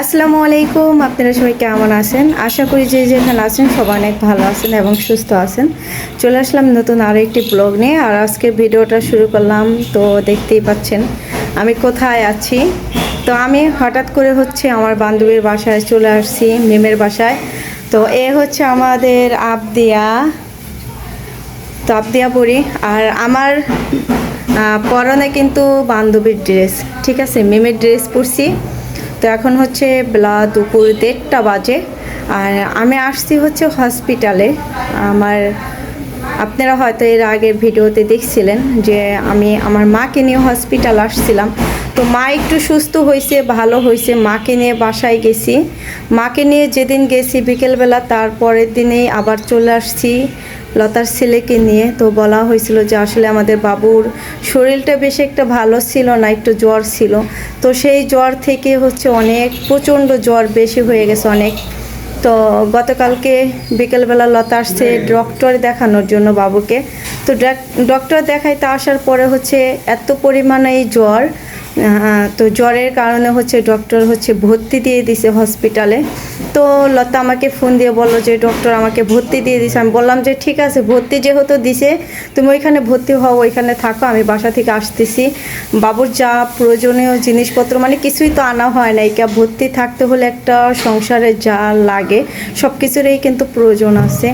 আসসালামু আলাইকুম, আপনারা সবাই কেমন আছেন? আশা করি যে যেখানে আছেন সবাই অনেক ভালো আছেন এবং সুস্থ আছেন। চলে আসলাম নতুন আরও একটি ব্লগ নিয়ে, আর আজকে ভিডিওটা শুরু করলাম, তো দেখতেই পাচ্ছেন আমি কোথায় আছি। তো আমি হঠাৎ করে হচ্ছে আমার বান্ধবীর বাসায় চলে আসছি, মেমের বাসায়। তো এ হচ্ছে আমাদের আবদিয়া, তো আবদিয়া পরি আর আমার পরনে কিন্তু বান্ধবীর ড্রেস ঠিক আছে? মেমের ড্রেস পরছি। তো এখন হচ্ছে বেলা দুপুর দেড়টা বাজে। আর আমি আসছি হচ্ছে হসপিটালে। আমার, আপনারা হয়তো এর আগের ভিডিওতে দেখছিলেন যে আমি আমার মাকে নিয়ে হসপিটাল আসছিলাম। তো মা একটু সুস্থ হয়েছে ভালো হয়েছে মাকে নিয়ে বাসায় গেছি। মাকে নিয়ে যেদিন গেছি বিকেলবেলা তারপরের দিনেই আবার চলে আসছি লতার ছেলেকে নিয়ে। তো বলা হয়েছিল যে আসলে আমাদের বাবুর শরীরটা বেশ একটা ভালো ছিল না, একটু জ্বর ছিল। তো সেই জ্বর থেকে হচ্ছে অনেক, প্রচণ্ড জ্বর বেশি হয়ে গেছে অনেক। তো গতকালকে বিকেলবেলা লতা আসছে ডক্টর দেখানোর জন্য বাবুকে। তো ডক্টর দেখাইতে আসার পরে হচ্ছে এত পরিমাণে এই জ্বর তো জ্বরের কারণে হচ্ছে ডক্টর হচ্ছে ভর্তি দিয়ে দিছে হসপিটালে তো লতা আমাকে ফোন দিয়ে বলল যে ডক্টর আমাকে ভর্তি দিয়ে দিছে। আমি বললাম যে, ঠিক আছে, ভর্তি যেহেতু দিছে, তুমি ওইখানে ভর্তি হও, ওইখানে থাকো, আমি বাসা থেকে আসতেছি। বাবুর যা প্রয়োজনীয় জিনিসপত্র মানে কিছুই তো আনা হয় না। এইটা ভর্তি থাকতে হলে একটা সংসারে যা লাগে সব কিছুরই কিন্তু প্রয়োজন আছে।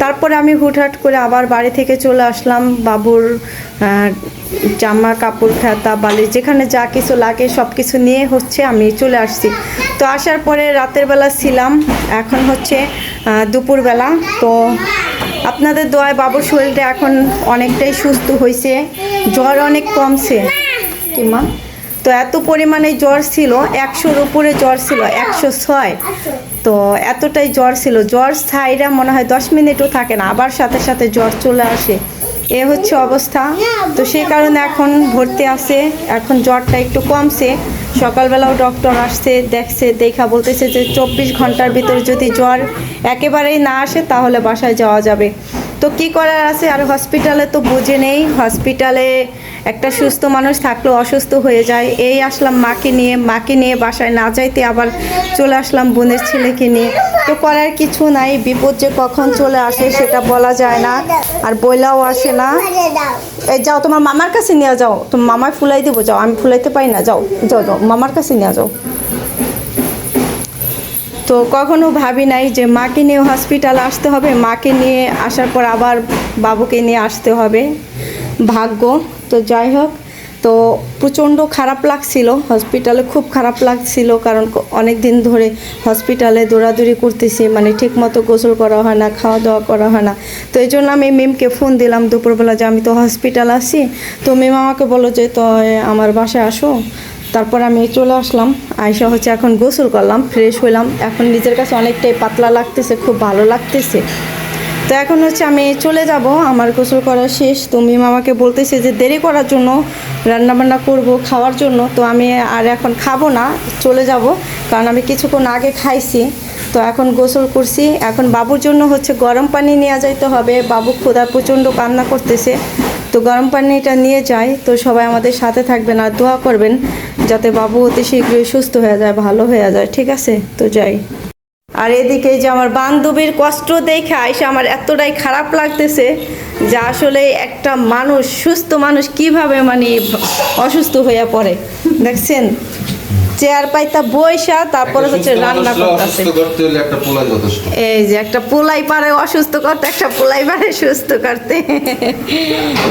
তারপরে আমি হুটহাট করে আবার বাড়ি থেকে চলে আসলাম বাবুর জামা, কাপড়, খাতা, বালিশ, যেখানে যা কিছু লাগে সব কিছু নিয়ে হচ্ছে আমি চলে আসছি। তো আসার পরে রাতের বেলা ছিলাম, এখন হচ্ছে দুপুরবেলা। তো আপনাদের দোয়ায় বাবুর শরীরটা এখন অনেকটাই সুস্থ হয়েছে। জ্বর অনেক কমছে। কি মা? তো এত পরিমাণে জ্বর ছিল, একশোর উপরে জ্বর ছিল, একশো ছয়। তো এতটাই জ্বর ছিল। জ্বর ছাইরা মনে হয় দশ মিনিটও থাকে না, আবার সাথে সাথে জ্বর চলে আসে। এ হচ্ছে অবস্থা। তো সেই কারণে এখন ভর্তি আছে। এখন জ্বরটা একটু কমছে। সকালবেলাও ডক্টর আসছে, দেখছে, দেখা, বলতেছে যে চব্বিশ ঘণ্টার ভিতর যদি জ্বর একেবারেই না আসে, তাহলে বাসায় যাওয়া যাবে। তো কি করার আছে? আর হসপিটালে তো বুঝে নেই। হসপিটালে একটা সুস্থ মানুষ থাকলেও অসুস্থ হয়ে যায়। এই আসলাম মাকে নিয়ে মাকে নিয়ে বাসায় না যাইতে আবার চলে আসলাম বোনের ছেলেকে নিয়ে। তো করার কিছু নাই, বিপদ যে কখন চলে আসে সেটা বলা যায় না, আর বইলাও আসে না। এই যাও, তোমার মামার কাছে নিয়ে যাও, তোমার মামায় ফুলাই দেবো, যাও, আমি ফুলাইতে পাই না, যাও যাও যাও, মামার কাছে নিয়ে যাও। তো কখনো ভাবি নাই যে মাকে নিয়ে হসপিটাল আসতে হবে, মাকে নিয়ে আসার পর আবার বাবুকে নিয়ে আসতে হবে। ভাগ্য। তো যাই হোক, তো প্রচণ্ড খারাপ লাগছিল। হসপিটালে খুব খারাপ লাগছিল কারণ অনেক দিন ধরে হসপিটালে দৌড়াদৌড়ি করতেছি মানে ঠিক মতো গোসল করা হয় না খাওয়া দাওয়া করা হয় না। তো এই জন্য আমি মিমকে ফোন দিলাম দুপুরবেলা যে আমি তো হসপিটাল আসি তো মিম আমাকে বলো যে তো আমার বাসায় আসো। তারপর আমি চলে আসলাম আয়সা হচ্ছে এখন গোসল করলাম ফ্রেশ হইলাম। এখন নিজের কাছে অনেকটাই পাতলা লাগতেছে, খুব ভালো লাগতেছে। তো এখন হচ্ছে আমি চলে যাব, আমার গোসল করা শেষ। তুমি মামাকে বলতেছে যে দেরি করার জন্য, রান্নাবান্না করব খাওয়ার জন্য। তো আমি আর এখন খাব না, চলে যাব। কারণ আমি কিছুক্ষণ আগে খাইছি। তো এখন গোসল করছি। এখন বাবুর জন্য হচ্ছে গরম পানি নেওয়া যাইতে হবে। বাবু খোদা প্রচণ্ড কান্না করতেছে। তো গরম পানিটা নিয়ে যাই। তো সবাই আমাদের সাথে থাকবেন আর দোয়া করবেন, যাতে বাবু অতি শীঘ্রই সুস্থ হয়ে যায়, ভালো হয়ে যায়। ঠিক আছে? তো যাই। আর এদিকে যে আমার বান্ধবীর কষ্ট দেখে আইসা আমার এতটাই খারাপ লাগতেছে যে আসলে একটা মানুষ সুস্থ মানুষ কীভাবে মানে অসুস্থ হয়ে পড়ে? দেখছেন? চেয়ার পাইতা বইসা তারপরে হচ্ছে রান্না করতেছে। এই যে একটা পোলাই পারে অসুস্থ করতে একটা পোলাই পারে সুস্থ করতে।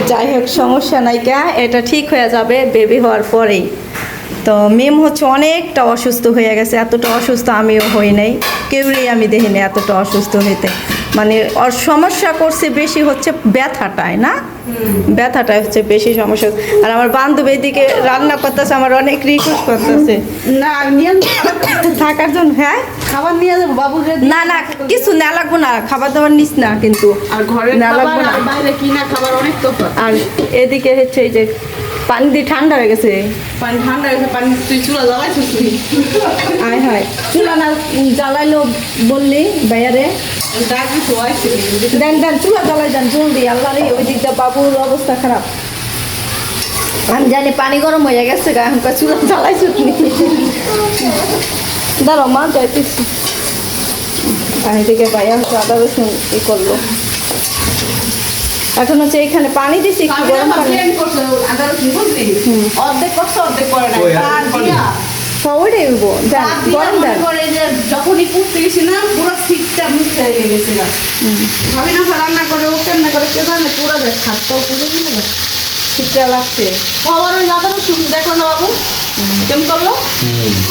যাই হোক সমস্যা নাই কা এটা ঠিক হয়ে যাবে বেবি হওয়ার পরেই। তো মেম হচ্ছে অনেকটা অসুস্থ হয়ে গেছে এতটা অসুস্থ আমিও হই নাই। কেউই আমি দেখিনি এতটা অসুস্থ হইতে। মানে সমস্যা করছে বেশি হচ্ছে ব্যথাটায় না? ব্যথাটাই হচ্ছে বেশি সমস্যা। আর আমার বান্ধবী এদিকে রান্না করতেছে আমার অনেক রিকোয়েস্ট করতেছে। না নিয়ে থাকার জন্য হ্যাঁ? খাবার নিয়ে যাব বাবুর না না কিছু না লাগবো না খাবার দাবার নিস না কিন্তু। আর ঘরে না লাগবো না। বাইরে কিনা খাবার অনেক তফাৎ। আর এদিকে হচ্ছে এই যে পানি দিয়ে ঠান্ডা হয়ে গেছে। পানি ঠান্ডা পানি তুই চুলা জ্বালাইছিস তুই আয় হয় চুলা না জ্বালাইলো বললি বাইরে। দেন দেন চুলা জ্বালাই দেন জলদি আল্লাহ রে ওই দিকটা বাবুর অবস্থা খারাপ। আমি জানি পানি গরম হয়ে গেছে গা এখনকার চুলা জ্বালাইছো দাঁড়াও মা যাইতেছি। এদিকে হচ্ছে আদা রসুন ই করল। এখন হচ্ছে এখানে পানি দিছি একটু গরম পানি? অর্ধেক করছে, অর্ধেক করে নাই। ওই দিয়া, সবাই উঠব দেন গরম দেন যে। যখনই পুড়তে না, পুরো শীতটা মুছতে হয়ে গেছে ভাবি না রান্না করে ও করে কে জানে পুরো দেখ লাগছে। ওই রসুন দেখো না বাবু? কেমন করল?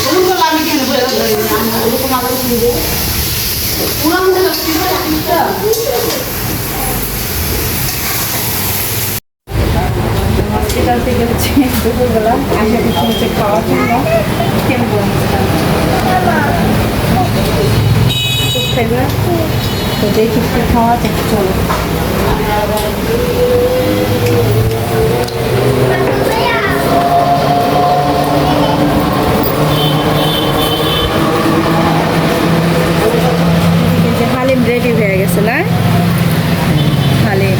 কেমন করল আমি কেন বলে ওরকম পুরো আমাদের হসপিটাল থেকে হচ্ছে দুপুরবেলা আসা কিছু হচ্ছে খাওয়ার জন্য। খাইবে তো দেখি কি খাওয়া থেকে চলো হালিম রেডি হয়ে গেছে না হালিম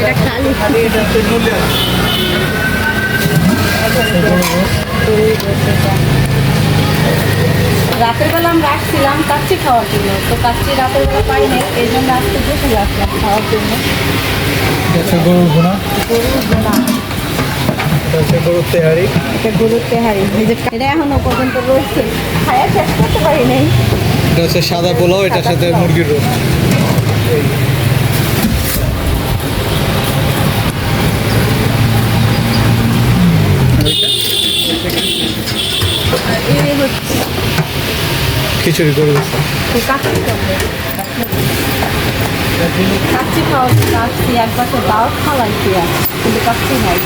এটা খালি রাতের বেলা আমি রাখছিলাম কাচ্চি খাওয়ার জন্য। তো কাচ্চি রাতের বেলা পাই নাই এই জন্য আজকে দেখে রাখলাম খাওয়ার জন্য। গরুর গরুর এটা গরুর তেহারি। এটা গরুর তেহারি। এই যে এখনও পর্যন্ত রয়েছে। খায়া শেষ করতে পারি নাই এটা হচ্ছে সাদা পোলাও এটার সাথে মুরগির রোস্ট আর এই হচ্ছে খিচুড়ি কাচ্চি কাচ্চি খাওয়ার জন্য এক বছর দাওয়াত খাওয়াইছি আর? কিন্তু কাচ্চি নাই।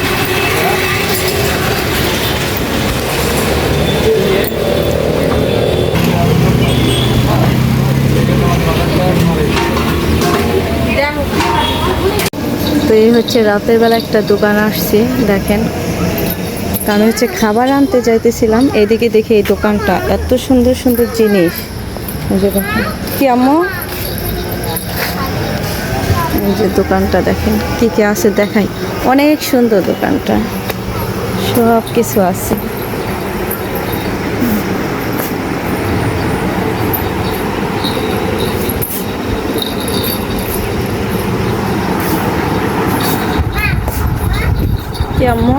তো এই হচ্ছে রাতের বেলা একটা দোকান আসছে দেখেন। কারণ হচ্ছে খাবার আনতে যাইতেছিলাম। এদিকে দেখে এই দোকানটা, এত সুন্দর সুন্দর জিনিস। কি আম্মু? যে দোকানটা দেখেন, কি কি আছে দেখাই। অনেক সুন্দর দোকানটা। সব কিছু আছে। কি আম্মু?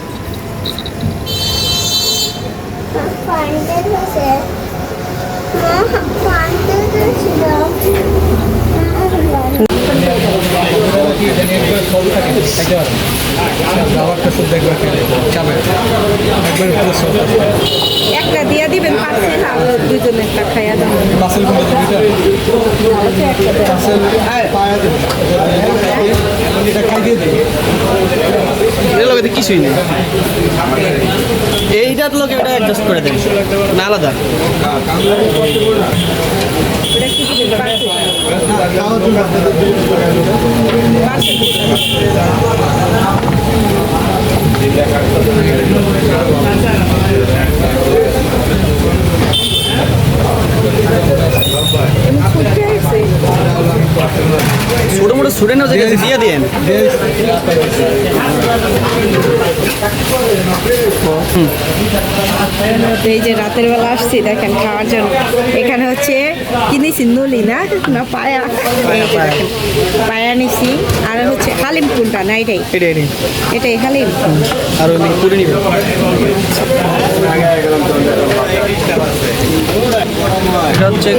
একটা দিয়া দিবেন পার্সেল আর দুজনে একটা খাইয়া দাও পার্সেল কোনটা পার্সেল পায়া দেবে এটা খাই দিয়ে এর লগে কিছুই নেই। এইটার লোক এটা অ্যাডজাস্ট করে দেবে। না আলাদা। Thank কি দিবেন পার্সেল ছুটে আসছে ছোটো স্টুডেন্ট গেছে দিয়ে দিয়েন এই যে রাতের বেলা আসছি দেখেন খাওয়ার জন্য। এখানে হচ্ছে কিনেছি নলি না? না পায়া। পায়া নিছি। আর হচ্ছে হালিম কোনটা? না এটাই। এটা এটাই। হালিম। আর এটা হচ্ছে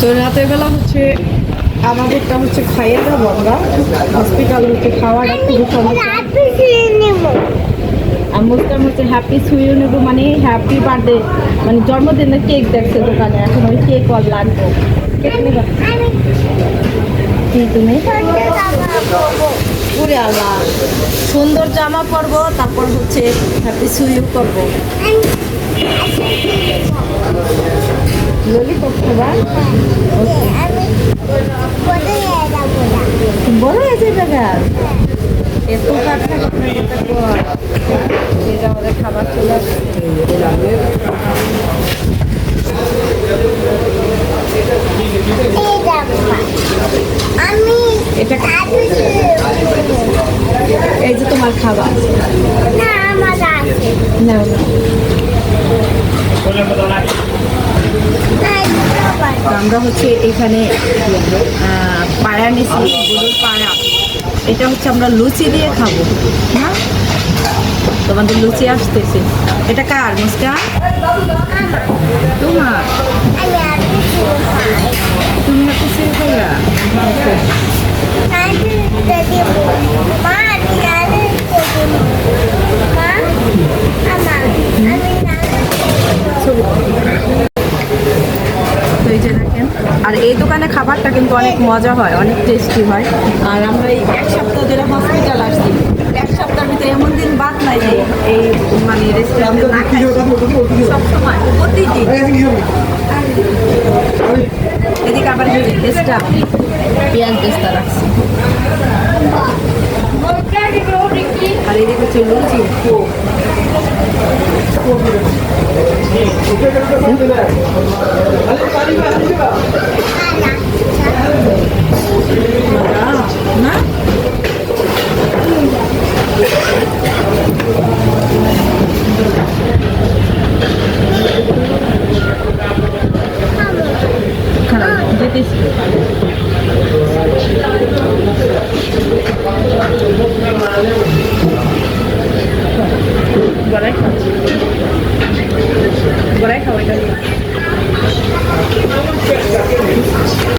তো রাতের বেলা হচ্ছে আমাদেরটা হচ্ছে খাইয়ে দেবো আমরা হসপিটাল হচ্ছে খাওয়াটা খুবই সমস্যা আর মুসকান হচ্ছে হ্যাপি সুইও নেব মানে হ্যাপি বার্থডে মানে জন্মদিনের কেক দেখছে দোকানে এখন ওই কেক আর লাগবে কেক নেবা কি তুমি sama আল্লাহ সুন্দর জামা পরবো তারপর হচ্ছে হ্যাপি সুইপ করব ললিপপ খাবা বড় হয়েছে দাদা এত কাঠা এটা আমাদের খাবার চলে আসছে এই যাব না আমি এটা আমি এই যে তোমার খাবার না আমার আছে না না না খাবার তো আমরা হচ্ছে এখানে পায়া নিছি গরুর পায়া এটা হচ্ছে আমরা লুচি দিয়ে খাব। না? তোমাদের লুচি আসতেছে। এটা কার মুস্কা তোমার? তুমি খাইয়া আমি যদি মা আমি নালে যদি মা আমার আমি নালে তো এই যে দেখেন আর এই দোকানে খাবারটা কিন্তু অনেক মজা হয়, অনেক টেস্টি হয়। আর আমরা এই এক সপ্তাহ ধরে হসপিটাল আসছি। এক সপ্তাহের ভিতরে এমন দিন বাদ নাই যে এই মানে রেস্টুরেন্টে সবসময় এদিকে আবার পেস্টা পেঁয়াজ পেস্তা রাখছি। আর এদিকে হচ্ছে লুচি। কোক